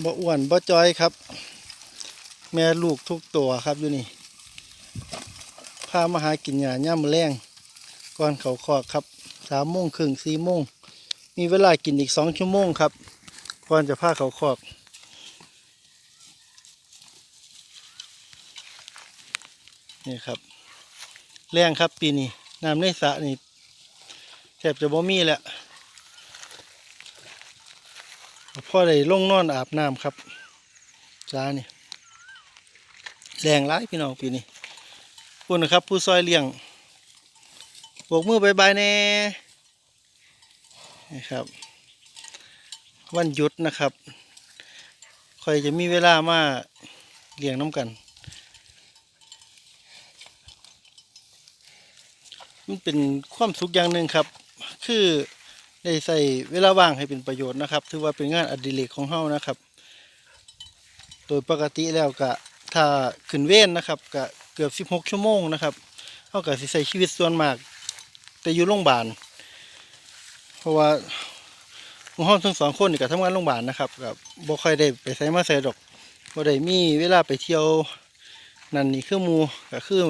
บ่อ้วนบ่จอยครับ แม่ลูกทุกตัวครับอยู่นี่พามาหากินหญ้าย่ำแรงก่อนเขาคอกครับสามโมงครึ่งสี่โมงมีเวลากินอีกสองชั่วโมงครับก่อนจะพาเขาคอกนี่ครับ แรงครับปีนี้น้ำในสระนี่แทบจะบ่มีแล้ว พ่อได้ลงนอนอาบน้ำครับจ้านี่แรงร้ายพี่น้องปีนี้คุณนะครับผู้ซอยเลี้ยงโบกมือบายบายแน่นี่ครับ วันหยุดนะครับคอยจะมีเวลามาเลี้ยงน้ำกัน มันเป็นความสุขอย่างหนึ่งครับ คือ ได้ใส่เวลาว่างให้เป็นประโยชน์นะครับ ถือว่าเป็นงานอดิเรกของเฮานะครับ โดยปกติแล้วก็ถ้าขึ้นเว้นนะครับก็เกือบ 16 ชั่วโมงนะครับเฮาก็สิใช้ชีวิตส่วนมาก แต่อยู่โรงพยาบาลเพราะว่าหมู่เฮาทั้งสองคนนี่ก็ทำงานโรงพยาบาลนะครับก็บ่ค่อยได้ไปไสมาไสดอกบ่ได้มีเวลาไปเที่ยวนั่นนี่คือหมู่ก็คือ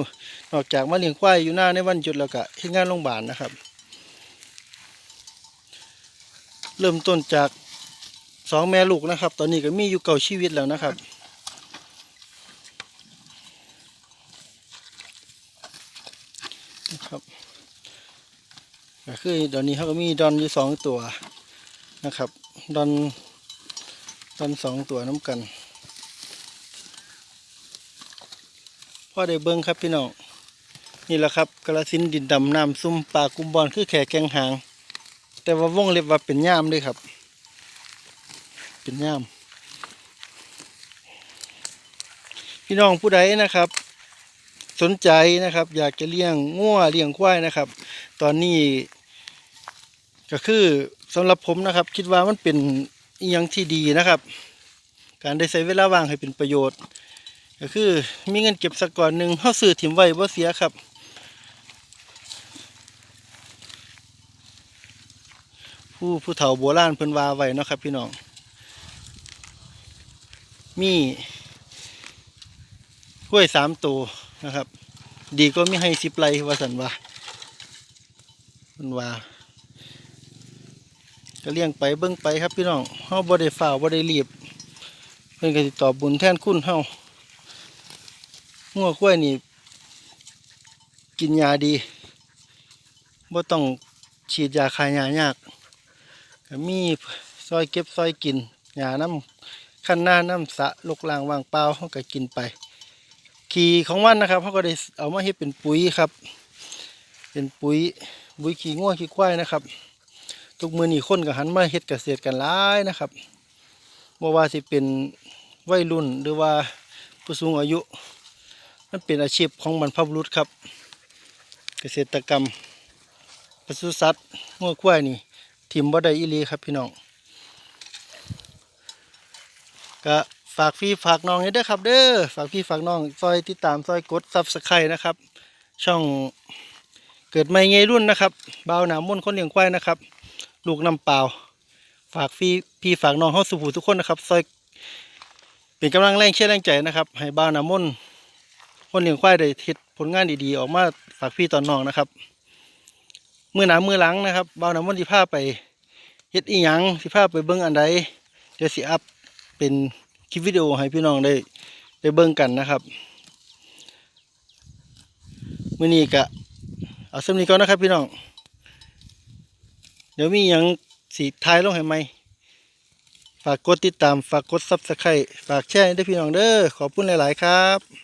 นอกจากมาเลี้ยงควายอยู่หน้าในวันหยุดแล้วก็เฮ็ดงานโรงพยาบาลนะครับ เริ่มต้นจากสองแม่ลูกนะครับ ตอนนี้ก็มีอยู่เก่าชีวิตแล้วนะครับ นะครับก็คือตอนนี้เขาก็มีดอนอยู่สองตัวนะครับ ดอนดอนสองตัวน้ำกันพ่อได้เบิ้งครับพี่น้องนี่แหละครับกระสินดินดำน้ำซุ่มปลากุมบอลคือแขกแกงหาง แต่ว่าวงเล็บว่าเป็นย่ามด้วยครับ เป็นย่าม พี่น้องผู้ใดนะครับ สนใจนะครับ อยากจะเลี้ยงงัวเลี้ยงควายนะครับ ตอนนี้ ก็คือสำหรับผมนะครับ คิดว่ามันเป็นอหยังที่ดีนะครับ การได้ใช้เวลาว่างให้เป็นประโยชน์ ก็คือมีเงินเก็บสักก่อนหนึ่งเข้าซื้อถิ่มไว้บ่าเสียครับ ผู้ผู้เฒ่าโบราณเพิ่นว่าไว้เนาะครับ พี่น้อง มีกล้วยสามตัวนะครับ ดีก็ไมีให้สิบไรว่าสันว่าเพิ่นว่าก็เลี้ยงไปเบิ่งไปครับพี่น้องเฮาบ่ได้ฝ่าบ่ได้รีบ เพิ่นก็สิตอบบุญแทนคุณเฮางัวกล้วยนี่ กินยาดีบ่ต้องฉีดยาคายยายาก ก็มีซอยเก็บซอยกินหยาน้ำขั้นหน้าน้ำสะลกลางวางเปล่าเขาก็กินไป ขี่ของมันนะครับเขาก็ได้เอามาให้เป็นปุ๋ยครับ เป็นปุ๋ยปุ๋ยขี้งัวขี้ควายนะครับ ทุกมือนี่คนก็หันมาเฮ็ดเกษตรกันหลายนะครับบ่ว่าสิเป็นวัยรุ่นหรือว่าผู้สูงอายุมันเป็นอาชีพของบรรพบุรุษครับ เกษตรกรรมปศุสัตว์งัวควายนี่ ทิมบ่ได้อีลีครับพี่น้องก็ฝากพี่ฝากน้องให้เด้อครับ เด้อฝากพี่ฝากน้องซอยติดตามซอยกดซับสไครต์นะครับ ช่องเกิดใหม่ไงรุ่นนะครับบ่าวหนามม่นคนเลี้ยงควายนะครับ ลูกน้ำเปล่า ฝากพี่พี่ฝากน้องเฮาสุภูทุกคนนะครับซอยเป็นกำลังแรงเชื่อแรงใจนะครับ ให้บ่าวหนามม่นคนเลี้ยงควายได้เฮ็ดผลงานดีๆ ออกมาฝากพี่ตอนน้องนะครับ มือหนามือหลังนะครับบ่าวน้ำมันสิพาไปเฮ็ดอีหยังสิพาไปเบิ่งอันใดเดี๋ยวสิอัพเป็นคลิปวิดีโอให้พี่น้องได้ได้เบิ่งกันนะครับมื้อนี้ก็เอาสำนี้ก่อนนะครับพี่น้อง เดี๋ยวมีหยังสิทายลงให้ไหมฝากกดติดตามฝากกด Subscribe ฝากแชร์ให้ด้วยพี่น้องเด้อขอบคุณหลาย ๆ ครับ